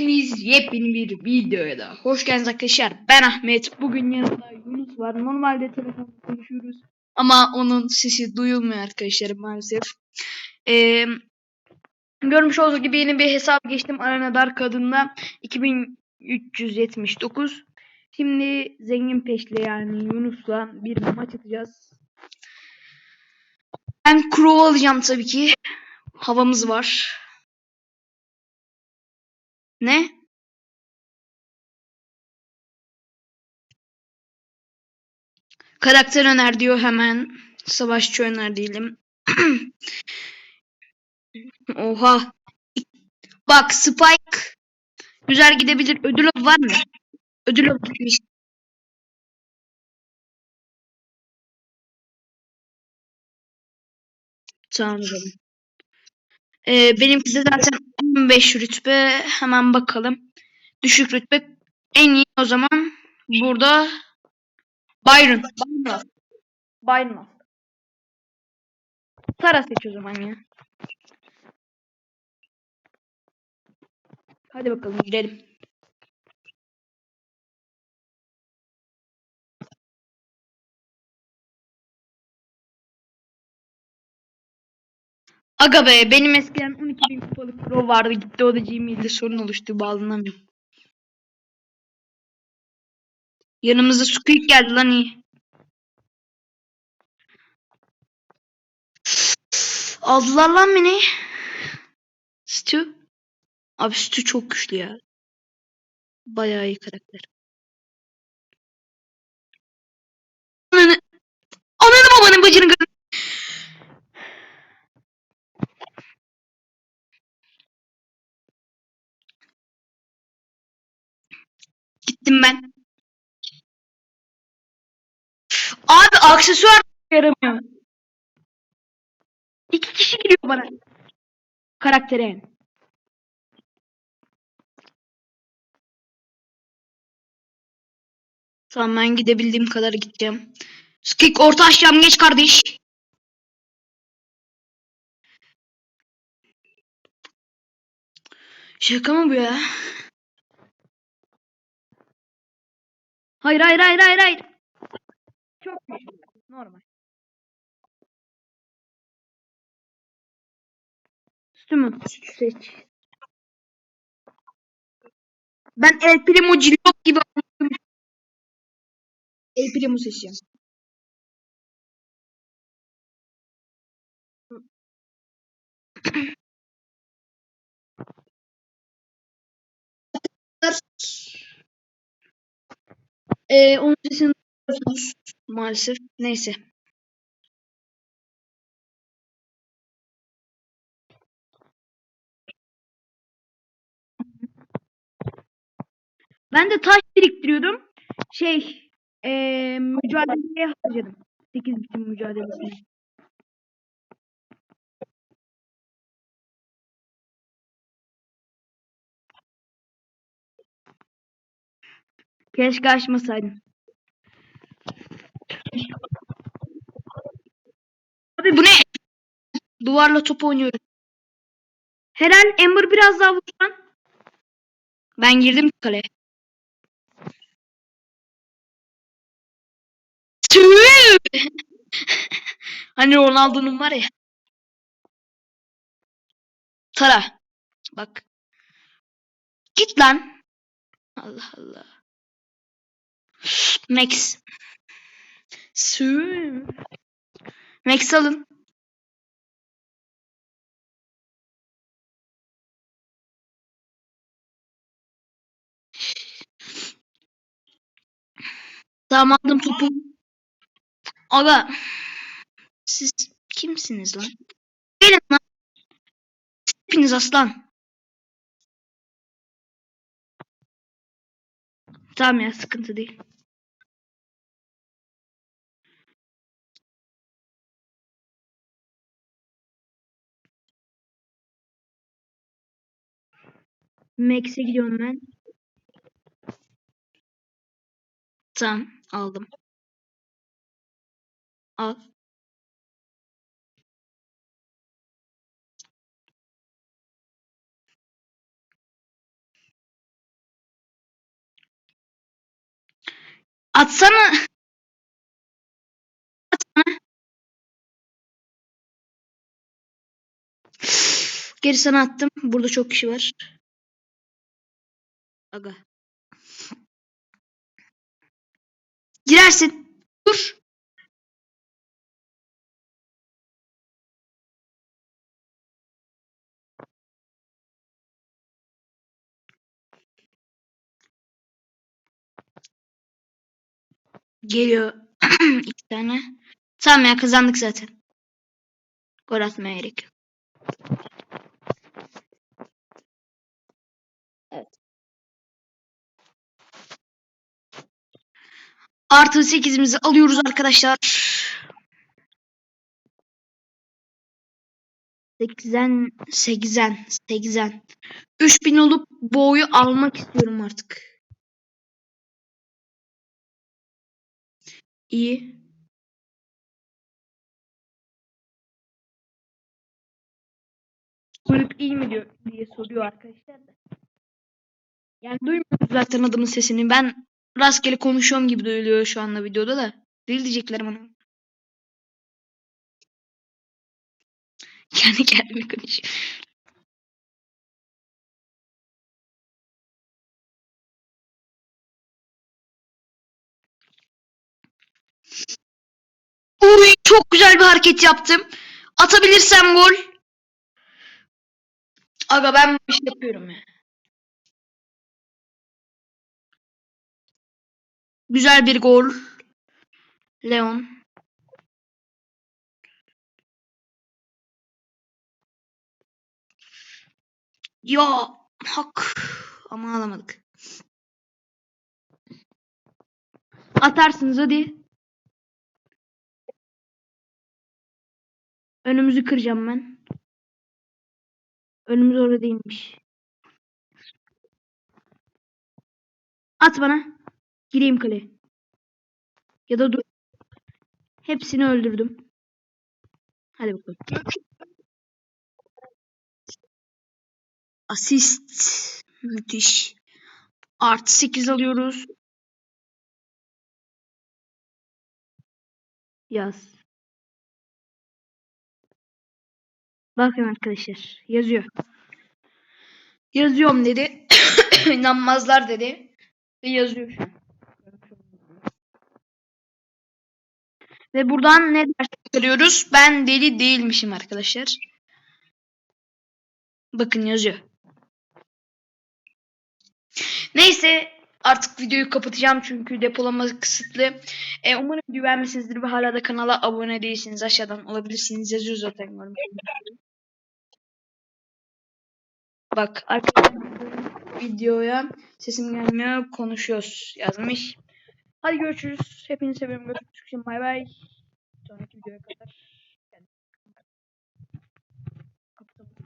Hepiniz yepyeni bir videoya da hoş geldiniz arkadaşlar. Ben Ahmet. Bugün yanımda Yunus var. Normalde telefonda konuşuyoruz. Ama onun sesi duyulmuyor arkadaşlar maalesef. Ee, görmüş olduğunuz gibi yeni bir hesap geçtim. Arena Dark adında 2379. Şimdi Zengin Peş'le yani Yunus'la bir maç atacağız. Ben Crow alacağım tabii ki. Havamız var. Ne? Karakter öner diyor hemen. Savaşçı öner diyelim. Oha. Bak Spike. Güzel gidebilir. Ödül var mı? Ödül gitmiş. Tamam. Ee, benimki de zaten 15 rütbe. Hemen bakalım. Düşük rütbe. En iyi o zaman burada Byron. Byron. Byron. Tara seç o zaman ya. Hadi bakalım girelim. Aga be benim eskiden 12 bin kupalık pro vardı gitti o da Gmail'de sorun oluştu bağlanamıyorum. Yanımıza Squeak geldi lan iyi. Aldılar lan beni. Stu. Abi Stu çok güçlü ya. Bayağı iyi karakter. Ananı. Ananı babanın bacını Gittim ben. Abi aksesuar yaramıyor. İki kişi giriyor bana. Karaktere. Tamam ben gidebildiğim kadar gideceğim. Skik orta aşağım geç kardeş. Şaka mı bu ya? Hayır hayır hayır hayır hayır. Çok güçlü. Normal. Sütü mü? Sütü seç. Ben El Primo Cillop gibi El Primo seçeceğim. Ee, onun sesini maalesef. Neyse. Ben de taş biriktiriyordum. Şey, ee, mücadeleye harcadım. 8 bitim mücadelesine. Keşke açmasaydım. Abi bu ne? Duvarla top oynuyorum. Herhal Ember biraz daha vursan. Ben girdim kaleye. Hani Ronaldo'nun var ya. Tara. Bak. Git lan. Allah Allah. Max. Sü. Max alın. Tamam aldım topu. Aga. Siz kimsiniz lan? Gelin lan. Hepiniz aslan. Tamam ya sıkıntı değil. Max'e gidiyorum ben. Tamam aldım. Al. Atsana. Atsana. Geri sana attım. Burada çok kişi var. Aga. Girersin. Dur. Geliyor. İki tane. Tamam ya kazandık zaten. Gol atmaya gerek yok. Artı 8'imizi alıyoruz arkadaşlar. 80 80 80 3000 olup boyu almak istiyorum artık. İyi. Kulüp iyi mi diyor diye soruyor arkadaşlar da. Yani duymuyoruz zaten adamın sesini. Ben rastgele konuşuyorum gibi duyuluyor şu anda videoda da. Deli diyecekler bana. Kendi kendime konuşuyor. Uy, çok güzel bir hareket yaptım. Atabilirsem gol. Aga ben bu işi yapıyorum ya. Güzel bir gol. Leon. Ya hak. Ama alamadık. Atarsınız hadi. Önümüzü kıracağım ben. Önümüz orada değilmiş. At bana. Gireyim kale. Ya da dur. Hepsini öldürdüm. Hadi bakalım. Asist. Müthiş. Artı 8 alıyoruz. Yaz. Bakın arkadaşlar. Yazıyor. Yazıyorum dedi. İnanmazlar dedi. Ve yazıyor şu an. Ve buradan ne ders çıkarıyoruz? Ben deli değilmişim arkadaşlar. Bakın yazıyor. Neyse artık videoyu kapatacağım çünkü depolama kısıtlı. E, umarım video beğenmişsinizdir ve hala da kanala abone değilsiniz. Aşağıdan olabilirsiniz. Yazıyor zaten. Bak arkadaşlar videoya sesim gelmiyor konuşuyoruz yazmış. Hadi görüşürüz. Hepinizi seviyorum. Görüşürüz. Bay bay. Sonraki videoya kadar.